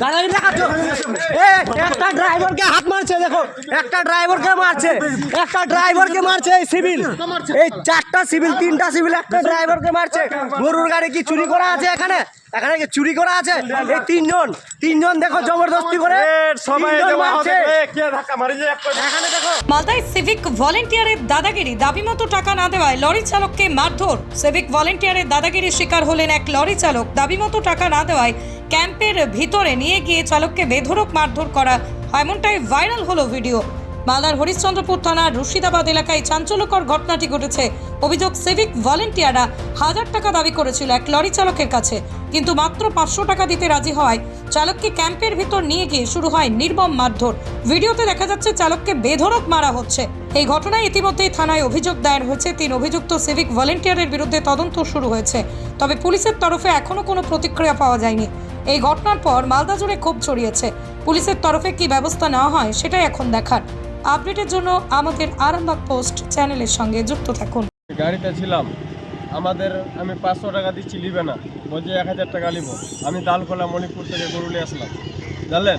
দাদাগিরি দেখাচ্ছ একটা ড্রাইভারকে হাত মারছে, দেখো। একটা ড্রাইভারকে মারছে, একটা ড্রাইভারকে মারছে, এই সিভিল। এই চারটা সিভিল, তিনটা সিভিল, একটা ড্রাইভারকে মারছে। গরুর গাড়ি কি চুরি করা আছে এখানে? এখানে কি চুরি করা আছে? এই তিনজন তিনজন দেখো জবরদস্তি করে মালদায় সিভিক ভলেন্টিয়ারের দাদাগিরি দাবি মতো টাকা না দেওয়ায় লরি চালককে মারধর। সিভিক ভলেন্টিয়ারের দাদাগিরির শিকার হলেন এক লরি চালক। দাবি মতো টাকা না দেওয়ায় ক্যাম্পের ভিতরে নিয়ে গিয়ে চালককে বেধরক মারধর করা এমনটাই ভাইরাল হলো ভিডিও। মালদার হরিশ্চন্দ্রপুর থানার রশিদাবাদ এলাকায় চাঞ্চল্যকর ঘটনাটি ঘটেছে। অভিযোগ সিভিক ভলেন্টিয়াররা হাজার টাকা দাবি করেছিল এক লরি চালকের কাছে। কিন্তু মাত্র পাঁচশো টাকা দিতে রাজি হওয়ায় চালককে ক্যাম্পের ভিতর নিয়ে গিয়ে শুরু হয় নির্মম মারধর। ভিডিওতে দেখা যাচ্ছে চালককে বেধরক মারা হচ্ছে। এই ঘটনায় ইতিমধ্যেই থানায় অভিযোগ দায়ের হয়েছে। তিন অভিযুক্ত সিভিক ভলেন্টিয়ারের বিরুদ্ধে তদন্ত শুরু হয়েছে। তবে পুলিশের তরফে এখনও কোনো প্রতিক্রিয়া পাওয়া যায়নি। এই ঘটনার পর মালদা জুড়ে ক্ষোভ ছড়িয়েছে। পুলিশের তরফে কি ব্যবস্থা নেওয়া হয়, সেটাই এখন দেখার। আপডেটের জন্য আমাদের আরামবাগ পোস্ট চ্যানেলের সঙ্গে যুক্ত থাকুন। গাড়িতে ছিলাম। আমাদের আমি পাঁচশো টাকা দিচ্ছি লিবে না। বলছি এক হাজার টাকা নিব আমি দালকোলা মণিপুর থেকে গরুলে আসলাম। জানলেন?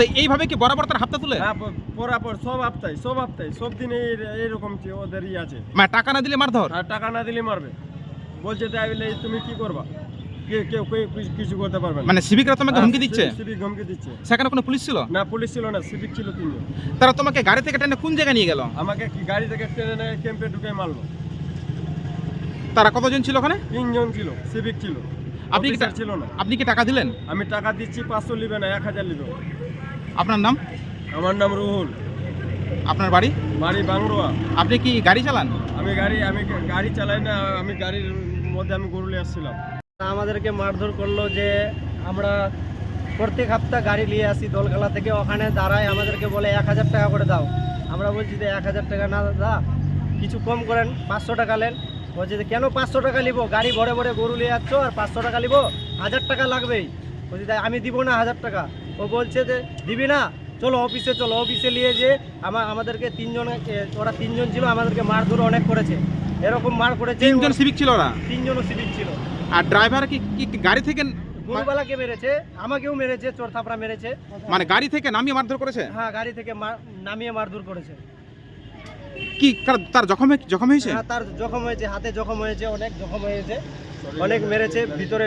তো এইভাবে কি বরাবর তার হাতটা তুলে? হ্যাঁ পরাপর সব আপতাই সব আপতাই সব দিনে এই- এইরকম কি ওদের ই আছে। মানে টাকা না দিলে মারধর? আর টাকা না দিলে মারবে। বলছে তাই তুমি কি করবা? কেউ কিছু- করতে পারবে মানে সিভিকরা তোমাকে হুমকি দিচ্ছে? সিভিক হুমকি দিচ্ছে। সেখানে কোনো পুলিশ ছিল? না পুলিশ ছিল না সিভিক ছিল তিনজন। তারা তোমাকে গাড়ি থেকে টেনে কোন জায়গায় নিয়ে গেল? আমাকে কি গাড়ি থেকে ট্রেনে ক্যাম্পে ঢুকে মারলো? তারা কতজন ছিল ওখানে? তিনজন ছিল সিভিক ছিল। আপনি কি ছিল না। আপনি কি টাকা দিলেন? আমি টাকা দিচ্ছি পাঁচশো নিবে না এক হাজার নিবে আপনার নাম? আমার নাম রুহুল। আপনার বাড়ি? বাড়ি বাংরোয়া আপনি কি গাড়ি চালান? আমি গাড়ি আমি গাড়ি চালাই না আমি গাড়ির মধ্যে আমি গরুলে আসছিলাম। আমাদেরকে মারধর করল যে আমরা প্রত্যেক সপ্তাহ গাড়ি নিয়ে আসি দোলখালা থেকে। ওখানে দাঁড়ায় আমাদেরকে বলে এক হাজার টাকা করে দাও। আমরা বলছি যে এক হাজার টাকা না দাদা কিছু কম করেন পাঁচশো টাকা নেন। বলছে যে কেন পাঁচশো টাকা নিবো? গাড়ি ভরে ভরে গরু নিয়ে যাচ্ছ আর পাঁচশো টাকা নিবো? হাজার টাকা লাগবেই। বলছি তাই আমি দিব না হাজার টাকা। ও বলছে যে দিবি না? চলো অফিসে চলো অফিসে নিয়ে যে আমার আমাদেরকে তিনজন ওরা তিনজন ছিল আমাদেরকে মারধর অনেক করেছে। এরকম মার করেছে তিনজন সিভিক ছিল ওরা? তিনজনও সিভিক ছিল। আর ড্রাইভার কি কি গাড়ি থেকে গরুবালাকে মেরেছে আমাকেও মেরেছে চোর থাপড়া মেরেছে। মানে গাড়ি থেকে নামিয়ে মারধর করেছে? হ্যাঁ গাড়ি থেকে মার- নামিয়ে মারধর করেছে। কি তার- তার জখম জখম হয়েছে? হ্যাঁ তার জখম হয়েছে হাতে জখম হয়েছে অনেক জখম হয়েছে অনেক মেরেছে ভিতরে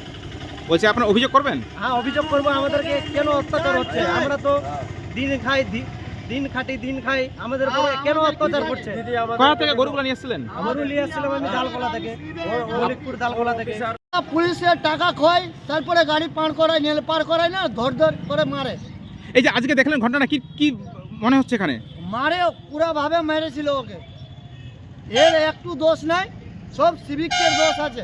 বলছে আপনারা অভিযোগ করবেন? হ্যাঁ অভিযোগ করব। আমাদেরকে কেন অত্যাচার হচ্ছে? আমরা তো দিন খাই দিন খাটি দিন খাই। আমাদের উপরে কেন অত্যাচার করছে? দিদি কোথা থেকে গরুগুলো নিয়ে এসেছিলেন আমারও নিয়ে আসছিলাম আমি ডালকোলা থেকে। মলিকপুর ডালকোলা থেকে। পুলিশের টাকা খোয় তারপরে গাড়ি পার করায় নেল পার করায় না ধর ধর করে মারে। এই যে আজকে দেখলেন ঘটনা কি কি মনে হচ্ছে এখানে? মারে পুরাভাবে মেরেছিল ওকে। এর একটু দোষ নাই সব সিভিকের দোষ আছে।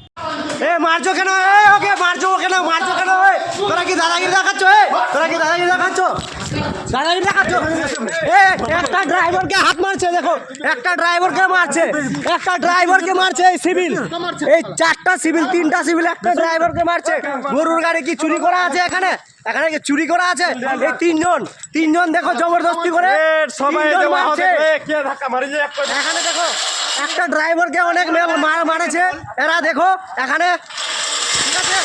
এ মারছো কেন? এ ওকে মারছো কেন? মারছো কেন? এ তোরা কি দাদাগিরি দেখাচ্ছ? এ তোরা কি দাদাগিরি দেখাচ্ছ? দাদাগিরি দেখাচ্ছ? এ একটা ড্রাইভারকে হাত মারছে দেখো। একটা ড্রাইভারকে মারছে একটা ড্রাইভারকে মারছে এই সিভিল। এই চারটা সিভিল তিনটা সিভিল একটা ড্রাইভারকে মারছে। গরুর গাড়ি কি চুরি করা আছে এখানে? এখানে কি চুরি করা আছে? এই তিনজন তিনজন দেখো জবরদস্তি করে সবাই মারছে। কে ধাক্কা মারি যে এখানে দেখো একটা ড্রাইভারকে অনেক মারেছে। এরা দেখো, এখানে। ঠিক আছে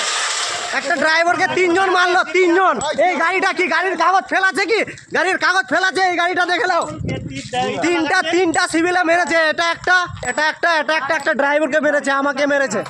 একটা ড্রাইভারকে তিনজন মারলো, তিনজন। এই গাড়িটা কি? গাড়ির কাগজ ফেলাছে কি? গাড়ির কাগজ ফেলাছে এই গাড়িটা দেখে নাও। তিনটা তিনটা সিভিলে মেরেছে। এটা একটা এটা একটা এটা একটা একটা ড্রাইভারকে মেরেছে, আমাকে মেরেছে।